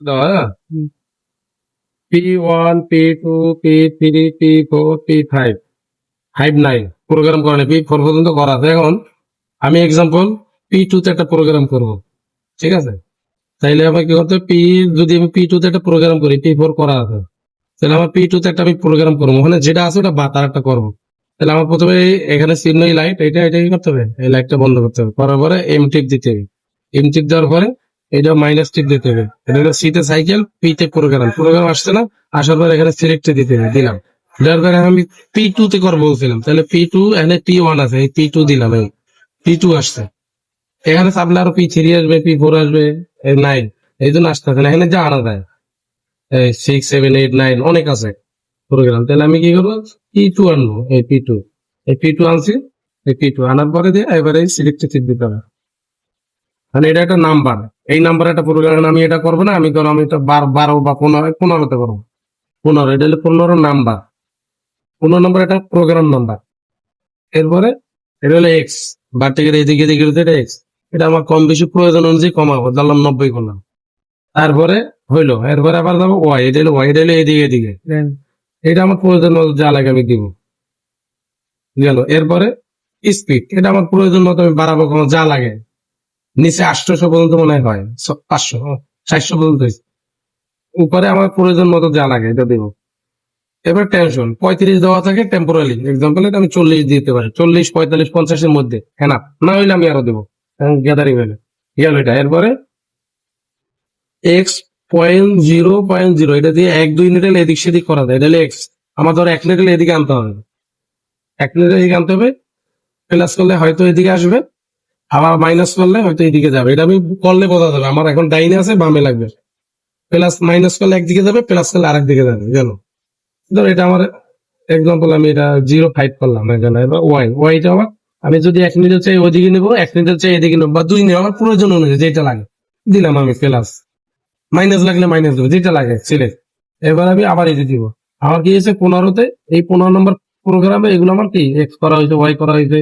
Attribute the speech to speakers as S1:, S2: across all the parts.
S1: দেওয়া P one P two P three P four P five five nine program করা নেই P four পর্যন্ত করা আছে। এখন আমি এক্সাম্পল পি টু তে একটা প্রোগ্রাম করব। ঠিক আছে? তাইলে আমার কি করতে পি যদি আমি পি টু তে একটা প্রোগ্রাম করি পি ফোর করা আছে। তাহলে আমার পি টু তে একটা আমি প্রোগ্রাম করব। ওখানে যেটা আছে ওটা বা তার একটা করব। তাহলে আমার প্রথমে এখানে চিহ্ন লাইট এটা এটা কি করতে হবে? এই লাইটটা বন্ধ করতে হবে। করার পরে এম টিপ দিতে হবে। এম টিপ দেওয়ার পরে এটা মাইনাস টিপ দিতে হবে। এটা সিতে সাইকেল পি তে প্রোগ্রাম প্রোগ্রাম আসছে না, আসার পর এখানে সিলেক্টে দিতে হবে, দিলাম। দেওয়ার পরে আমি পি টু তে করব বলছিলাম। তাহলে পি টু এখানে পি ওয়ান আছে, এই পি টু দিলাম এই পি টু আসছে। এখানে চাপলে আরও পি থ্রি আসবে পি ফোর আসবে নাইন এই জন্য আসতেছে না, এখানে যা আনা যায়। সিক্স সেভেন এইট নাইন অনেক আছে প্রোগ্রাম তাহলে আমি কি করব? পি টু আনব, এই পি টু এই পি টু আনছি, এই পি টু আনার পরে দিয়ে এবারে সিলেক্টে টিপ দিতে হবে। মানে এটা একটা নাম্বার। এই নাম্বার একটা প্রোগ্রাম আমি এটা করব না আমি ধরো আমি এটা বার- বারো বা পনেরো পনেরোতে করব। পনেরো এটা হলো পনেরো নাম্বার। পনেরো নম্বর একটা প্রোগ্রাম নাম্বার। এরপরে এটা হলো এক্স বার্টিকের এদিকে এদিকে এটা এক্স এটা আমার কম বেশি প্রয়োজন অনুযায়ী কমাবো ধরলাম নব্বই করলাম। তারপরে হইল এরপরে আবার যাব ওয়াই এটা হলো ওয়াই এটা হলো এদিকে এদিকে। এটা আমার প্রয়োজন মতো যা লাগে আমি দিব। গেল এরপরে স্পিড এটা আমার প্রয়োজন মতো আমি বাড়াবো কোনো যা লাগে। নিচে আটশোশো পর্যন্ত মনে হয়। পাঁচশো চারশো পর্যন্ত উপরে আমার প্রয়োজন মতো যা লাগে এটা দেবো। এবার টেনশন পঁয়ত্রিশ দেওয়া থাকে টেম্পোরারি এক্সাম্পল আমি চল্লিশ দিতে পারি। চল্লিশ, পঁয়তাল্লিশ, পঞ্চাশের মধ্যে। হ্যাঁ না না হইলে আমি আরও দেবো। গ্যাদারিং হইলে। গেল এটা। এরপরে X point zero point zero এটা দিয়ে এক, দুই নিটেল এদিক সেদিক করা যায়। এটা এক্স আমার ধর এক নিটেল এদিকে আনতে হবে। এক নিটেল এদিকে আনতে হবে প্লাস করলে হয়তো এদিকে আসবে। আবার মাইনাস করলে হয়তো এদিকে যাবে। এটা আমি করলে বোঝা যাবে। আমার এখন ডাইনে আছে, বামে লাগবে। প্লাস মাইনাস করলে একদিকে যাবে প্লাস করলে আরেক দিকে যাবে গেল ধর এটা আমার এক্সাম্পল আমি এটা জিরো ফাইভ করলাম এখানে এবার ওয়াই ওয়াইটা আমার আমি যদি এক মিনিট চাই ওইদিকে নেব, এক মিনিট চাই এদিকে নেব বা দুই নেব, আমার প্রয়োজন অনুযায়ী যেটা লাগে। দিলাম আমি প্লাস মাইনাস লাগলে মাইনাস দেবো, যেটা লাগে সিলেক্ট এবার আমি আবার এই দিব আমার কি হয়েছে? পনেরোতে এই পনেরো নম্বর প্রোগ্রামে এগুলো আমার কি? এক্স করা হয়েছে ওয়াই করা হয়েছে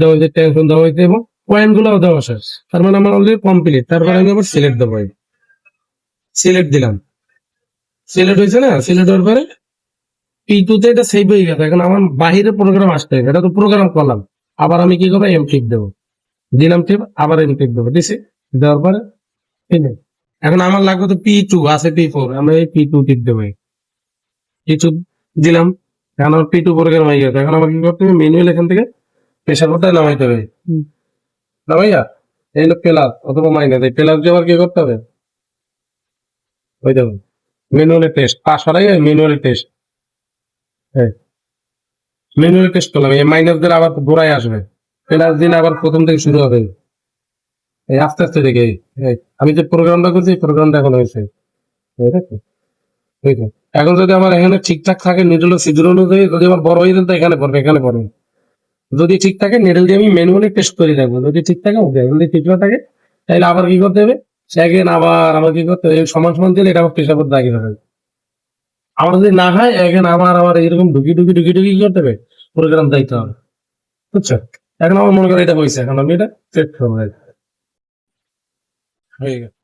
S1: দেওয়া হয়েছে টেনশন দেওয়া হয়েছে এবং পয়েন্টগুলো দেওয়া শেষ। তার মানে আমার অলরেডি কমপ্লিট তারপরে আমি আবার সিলেক্ট দেবো সিলেক্ট দিলাম। সিলেক্ট হয়েছে না? সিলেক্ট হওয়ার পরে পি এটা সেভ হয়ে গেছে। এখন আমার বাহিরে প্রোগ্রাম আসতে হবে এটা তো প্রোগ্রাম করলাম। আবার আমি কি করব? এম টিপ দেবো। দিলাম টিপ আবার এম দেবো। দিছি। দেওয়ার পরে। এখন আমার লাগবে তো পি টু আছে পি ফোর আমরা এই পি টু টিপ দেবো পি টু দিলাম। এখন আমার পি টু প্রোগ্রাম হয়ে গেছে। এখন আমার কি করতে হবে? ম্যানুয়াল এখান থেকে প্রেশার নামাইতে হবে। নামাইয়া এই হলো প্লাস অথবা মাইনাস এই প্লাস দিয়ে আবার কি করতে হবে? ওই দেখুন ম্যানুয়ালি টেস্ট পাস আগে ম্যানুয়ালি টেস্ট ম্যানুয়ালি টেস্ট করলাম, এই মাইনাস দিলে আবার ঘোরায় আসবে। প্লাস দিন আবার প্রথম থেকে শুরু হবে। এই আস্তে আস্তে দেখে আমি যে প্রোগ্রামটা করছি প্রোগ্রামটা এখন হয়েছে। এখন যদি আমার এখানে ঠিকঠাক থাকে নিডল সিডুল অনুযায়ী যদি আমার বড় হয়ে যায় তো এখানে পড়বে এখানে পড়বে। যদি ঠিক থাকে নিডল দিয়ে আমি ম্যানুয়ালি টেস্ট করে রাখব যদি ঠিক থাকে ওকে যদি ঠিক না থাকে, তাহলে আবার কি করতে হবে? সেকেন্ড আবার আমার কি করতে হবে? সমান সমান দিলে এটা আমার পেশা করতে আগে হবে। আমার যদি না হয় এখন আবার আবার এরকম ঢুকি ঢুকি ঢুকি ঢুকি করতে হবে? প্রোগ্রাম দায়িত্ব হবে। বুঝছ? এখন আমার মনে করো এটা হয়েছে। এখন আমি এটা সেট করব। হয়ে গেছে